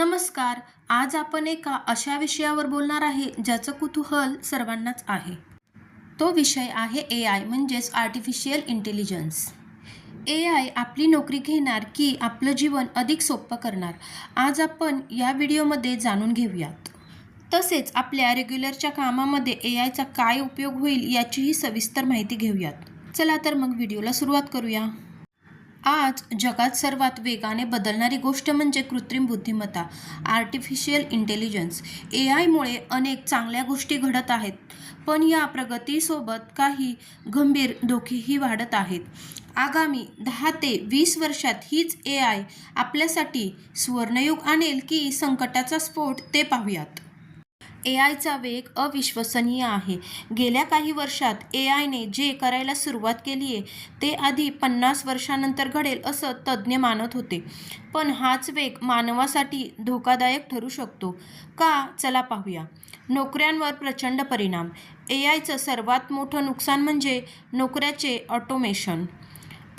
नमस्कार. आज आपण एका अशा विषयावर बोलणार आहे ज्याचं कुतूहल सर्वांनाच आहे. तो विषय आहे ए आय म्हणजेच आर्टिफिशियल इंटेलिजन्स ए आय आपली नोकरी घेणार की आपलं जीवन अधिक सोपं करणार? आज आपण या व्हिडिओमध्ये जाणून घेऊयात. तसेच आपल्या रेग्युलरच्या कामामध्ये ए आयचा काय उपयोग होईल याचीही सविस्तर माहिती घेऊयात. चला तर मग व्हिडिओला सुरुवात करूया. आज जगात सर्वात वेगाने बदलणारी गोष्ट म्हणजे कृत्रिम बुद्धिमत्ता आर्टिफिशियल इंटेलिजन्स ए आयमुळे अनेक चांगल्या गोष्टी घडत आहेत पण या प्रगतीसोबत काही गंभीर धोकेही वाढत आहेत. आगामी दहा ते वीस वर्षात हीच ए आय आपल्यासाठी सुवर्णयुग आणेल की संकटाचा स्फोट ते पाहूयात. ए आयचा वेग अविश्वसनीय आहे. गेल्या काही वर्षात ए आयने जे करायला सुरुवात केली आहे ते आधी पन्नास वर्षानंतर घडेल असं तज्ज्ञ मानत होते. पण हाच वेग मानवासाठी धोकादायक ठरू शकतो. का? चला पाहूया. नोकऱ्यांवर प्रचंड परिणाम. ए आयचं सर्वात मोठं नुकसान म्हणजे नोकऱ्याचे ऑटोमेशन.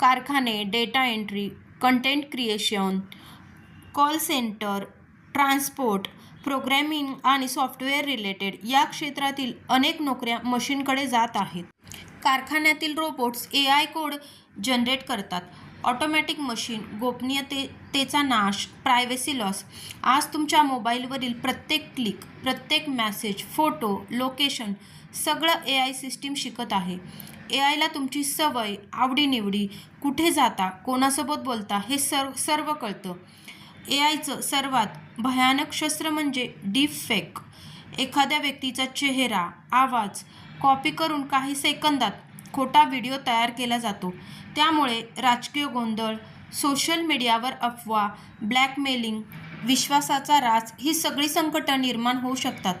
कारखाने data entry content creation call centre transport programming आणि सॉफ्टवेअर रिलेटेड या क्षेत्रातील अनेक नोकऱ्या मशीनकडे जात आहेत. कारखान्यातील robots A I code generate करतात. ऑटोमॅटिक मशीन गोपनीयतेचा नाश प्रायव्हेसी लॉस. आज तुमच्या मोबाईलवरील प्रत्येक क्लिक प्रत्येक मॅसेज फोटो लोकेशन सगळं ए आय सिस्टीम शिकत आहे. ए आयला तुमची सवय आवडीनिवडी कुठे जाता कोणासोबत बोलता हे सर्व सर्व कळतं. ए आयचं सर्वात भयानक शस्त्र म्हणजे डीप फेक एखाद्या व्यक्तीचा चेहरा आवाज कॉपी करून काही सेकंदात खोटा व्हिडिओ तयार केला जातो. त्यामुळे राजकीय गोंधळ सोशल मीडियावर अफवा ब्लॅकमेलिंग विश्वासाचा राज ही सगळी संकटं निर्माण होऊ शकतात.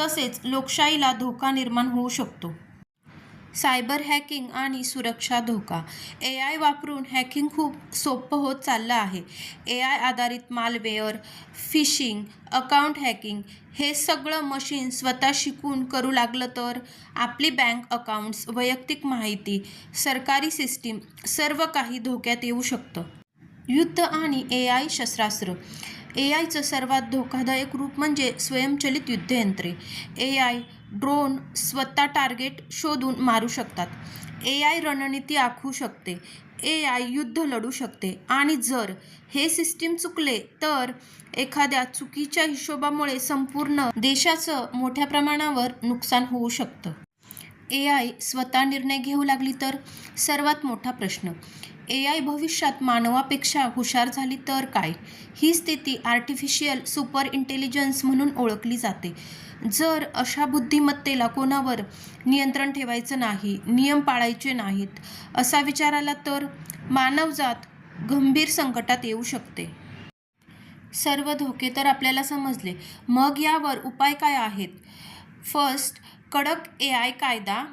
तसेच लोकशाहीला धोका निर्माण होऊ शकतो. सायबर हॅकिंग आणि सुरक्षा धोका. ए आय वापरून हॅकिंग खूप सोपं होत चाललं आहे. ए आय आधारित मालवेअर फिशिंग अकाउंट हॅकिंग हे सगळं मशीन स्वतः शिकून करू लागलं तर आपली बँक अकाउंट्स वैयक्तिक माहिती सरकारी सिस्टीम सर्व काही धोक्यात येऊ शकतं. युद्ध आणि ए आय शस्त्रास्त्र. ए आयचं सर्वात धोकादायक रूप म्हणजे स्वयंचलित युद्धयंत्रे. ए आय ड्रोन स्वतः टार्गेट शोधून मारू शकतात. ए आय रणनीती आखू शकते. ए आय युद्ध लढू शकते. आणि जर हे सिस्टीम चुकले तर एखाद्या चुकीच्या हिशोबामुळे संपूर्ण देशाचं मोठ्या प्रमाणावर नुकसान होऊ शकतं. ए आय स्वतः निर्णय घेऊ लागली तर? सर्वात मोठा प्रश्न. ए आय भविष्यात मानवापेक्षा हुशार झाली तर काय? ही स्थिती आर्टिफिशियल सुपर इंटेलिजन्स म्हणून ओळखली जाते. जर अशा बुद्धिमत्तेला कोणावर नियंत्रण ठेवायचं नाही नियम पाळायचे नाहीत असा विचार आला तर मानवजात गंभीर संकटात येऊ शकते. सर्व धोके तर आपल्याला समजले. मग यावर उपाय काय आहेत? फर्स्ट कडक ए आय कायदा.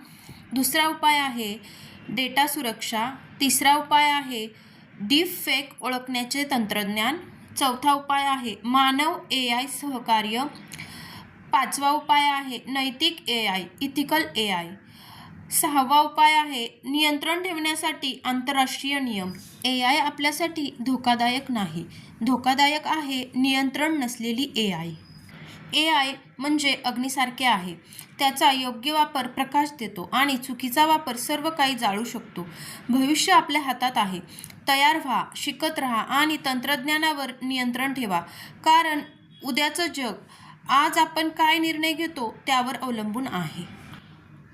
दुसरा उपाय आहे डेटा सुरक्षा. तिसरा उपाय आहे डीप फेक ओळखण्याचे तंत्रज्ञान. चौथा उपाय आहे मानव ए आय सहकार्य. पाचवा उपाय आहे नैतिक A I ethical A I सहावा उपाय आहे नियंत्रण ठेवण्यासाठी आंतरराष्ट्रीय नियम. ए आय आपल्यासाठी धोकादायक नाही. धोकादायक आहे नियंत्रण नसलेली ए आय ए आय म्हणजे अग्नीसारखे आहे. त्याचा योग्य वापर प्रकाश देतो आणि चुकीचा वापर सर्व काही जाळू शकतो. भविष्य आपल्या हातात आहे. तयार व्हा शिकत राहा आणि तंत्रज्ञानावर नियंत्रण ठेवा. कारण उद्याचं जग आज आपण काय निर्णय घेतो त्यावर अवलंबून आहे.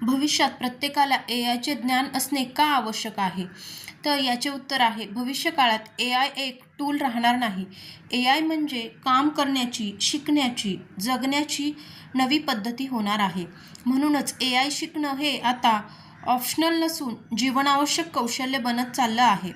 भविष्यात प्रत्येकाला ए आयचे ज्ञान असणे का आवश्यक आहे? तर याचे उत्तर आहे भविष्यकाळात ए आय एक टूल राहणार नाही. ए आय म्हणजे काम करण्याची शिकण्याची जगण्याची नवी पद्धती होणार आहे. म्हणूनच ए आय शिकणं हे आता ऑप्शनल नसून जीवनावश्यक कौशल्य बनत चाललं आहे.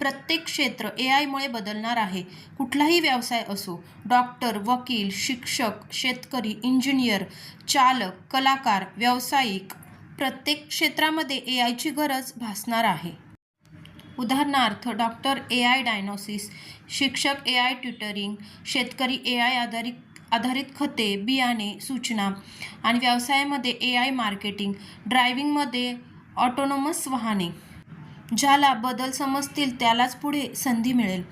प्रत्येक क्षेत्र ए आयमुळे बदलणार आहे. कुठलाही व्यवसाय असो डॉक्टर वकील शिक्षक शेतकरी इंजिनियर चालक कलाकार व्यावसायिक प्रत्येक क्षेत्रामध्ये ए आयची गरज भासणार आहे. उदाहरणार्थ डॉक्टर ए आय डायनॉसिस शिक्षक ए आय ट्युटरिंग शेतकरी ए आय आधारित आधारित खते बियाणे सूचना आणि व्यवसायामध्ये ए आय मार्केटिंग ड्रायव्हिंगमध्ये ऑटोनॉमस वाहने ज्याला बदल समजतील त्यालाच पुढे संधी मिळेल.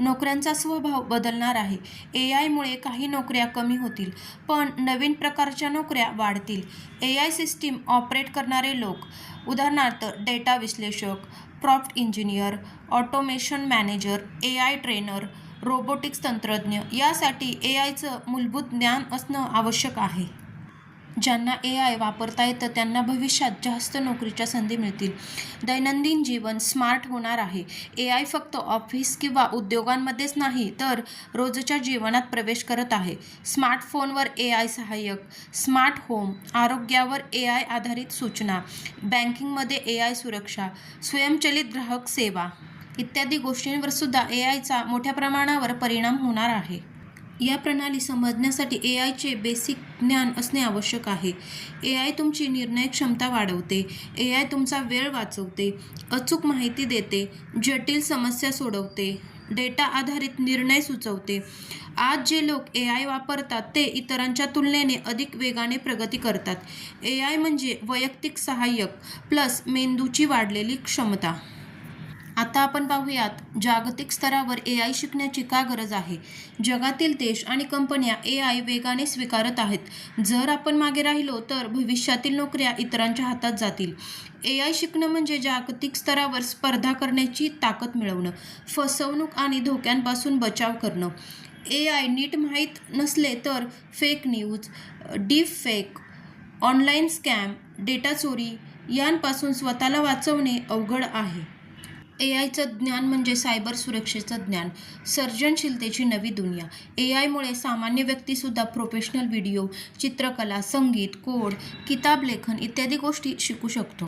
नोकऱ्यांचा स्वभाव बदलणार आहे. ए आयमुळे काही नोकऱ्या कमी होतील पण नवीन प्रकारच्या नोकऱ्या वाढतील. ए आय सिस्टीम ऑपरेट करणारे लोक उदाहरणार्थ डेटा विश्लेषक prompt engineer automation manager A I trainer robotics तंत्रज्ञ यासाठी ए आयचं मूलभूत ज्ञान असणं आवश्यक आहे. ज्यांना ए आय वापरता येतं त्यांना भविष्यात जास्त नोकरीच्या संधी मिळतील. दैनंदिन जीवन स्मार्ट होणार आहे. ए आय फक्त ऑफिस किंवा उद्योगांमध्येच नाही तर रोजच्या जीवनात प्रवेश करत आहे. स्मार्टफोनवर ए आय सहाय्यक स्मार्ट होम आरोग्यावर ए आय आधारित सूचना बँकिंगमध्ये ए आय सुरक्षा स्वयंचलित ग्राहक सेवा इत्यादी गोष्टींवर सुद्धा ए आयचा मोठ्या प्रमाणावर परिणाम होणार आहे. या प्रणाली समजण्यासाठी ए आयचे बेसिक ज्ञान असणे आवश्यक आहे. ए आय तुमची निर्णय क्षमता वाढवते. ए आय तुमचा वेळ वाचवते. अचूक माहिती देते. जटिल समस्या सोडवते. डेटा आधारित निर्णय सुचवते. आज जे लोक ए आय वापरतात ते इतरांच्या तुलनेने अधिक वेगाने प्रगती करतात. ए आय म्हणजे वैयक्तिक सहाय्यक प्लस मेंदूची वाढलेली क्षमता. आता आपण पाहूयात जागतिक स्तरावर ए आय शिकण्याची का गरज आहे? जगातील देश आणि कंपन्या ए आय वेगाने स्वीकारत आहेत. जर आपण मागे राहिलो तर भविष्यातील नोकऱ्या इतरांच्या हातात जातील. ए आय शिकणं म्हणजे जागतिक स्तरावर स्पर्धा करण्याची ताकद मिळवणं फसवणूक आणि धोक्यांपासून बचाव करणं. ए आय नीट माहीत नसले तर fake news deep fake online scam data चोरी यांपासून स्वतःला वाचवणे अवघड आहे. ए आयचं ज्ञान म्हणजे सायबर सुरक्षेचं ज्ञान. सर्जनशीलतेची नवी दुनिया. ए आयमुळे सामान्य व्यक्तीसुद्धा प्रोफेशनल व्हिडिओ चित्रकला संगीत कोड किताब लेखन इत्यादी गोष्टी शिकू शकतो.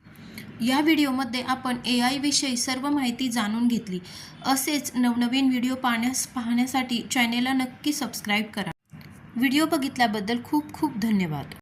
या व्हिडिओमध्ये आपण ए आयविषयी सर्व माहिती जाणून घेतली. असेच नवनवीन व्हिडिओ पाहण्यास पाहण्यासाठी चॅनेलला नक्की सबस्क्राईब करा. व्हिडिओ बघितल्याबद्दल खूप खूप धन्यवाद.